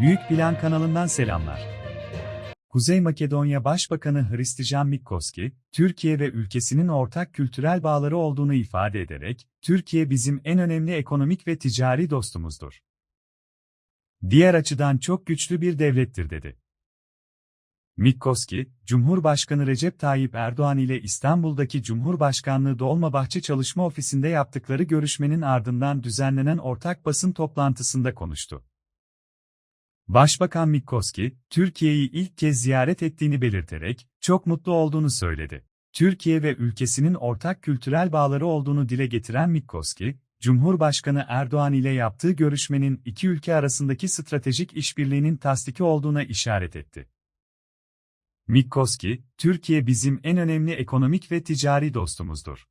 Büyük Plan kanalından selamlar. Kuzey Makedonya Başbakanı Hristijan Mikoski, Türkiye ve ülkesinin ortak kültürel bağları olduğunu ifade ederek, Türkiye bizim en önemli ekonomik ve ticari dostumuzdur. Diğer açıdan çok güçlü bir devlettir dedi. Mikoski, Cumhurbaşkanı Recep Tayyip Erdoğan ile İstanbul'daki Cumhurbaşkanlığı Dolmabahçe Çalışma Ofisi'nde yaptıkları görüşmenin ardından düzenlenen ortak basın toplantısında konuştu. Başbakan Mikoski, Türkiye'yi ilk kez ziyaret ettiğini belirterek, çok mutlu olduğunu söyledi. Türkiye ve ülkesinin ortak kültürel bağları olduğunu dile getiren Mikoski, Cumhurbaşkanı Erdoğan ile yaptığı görüşmenin iki ülke arasındaki stratejik işbirliğinin tasdiki olduğuna işaret etti. Mikoski, Türkiye bizim en önemli ekonomik ve ticari dostumuzdur.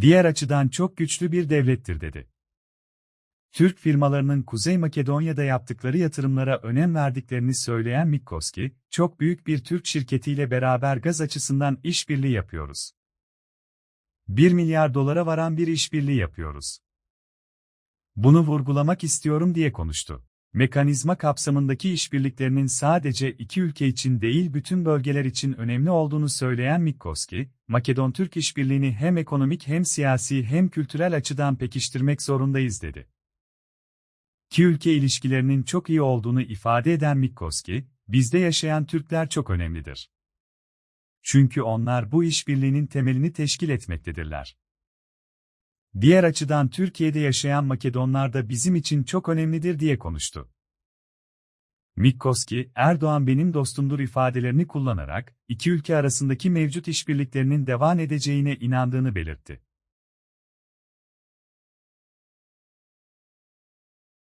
Diğer açıdan çok güçlü bir devlettir dedi. Türk firmalarının Kuzey Makedonya'da yaptıkları yatırımlara önem verdiklerini söyleyen Mikoski, çok büyük bir Türk şirketiyle beraber gaz açısından işbirliği yapıyoruz. 1 milyar dolara varan bir işbirliği yapıyoruz. Bunu vurgulamak istiyorum diye konuştu. Mekanizma kapsamındaki işbirliklerinin sadece iki ülke için değil bütün bölgeler için önemli olduğunu söyleyen Mikoski, Makedon-Türk işbirliğini hem ekonomik hem siyasi hem kültürel açıdan pekiştirmek zorundayız dedi. İki ülke ilişkilerinin çok iyi olduğunu ifade eden Mikoski, bizde yaşayan Türkler çok önemlidir. Çünkü onlar bu işbirliğinin temelini teşkil etmektedirler. Diğer açıdan Türkiye'de yaşayan Makedonlar da bizim için çok önemlidir diye konuştu. Mikoski, Erdoğan benim dostumdur ifadelerini kullanarak, iki ülke arasındaki mevcut işbirliklerinin devam edeceğine inandığını belirtti.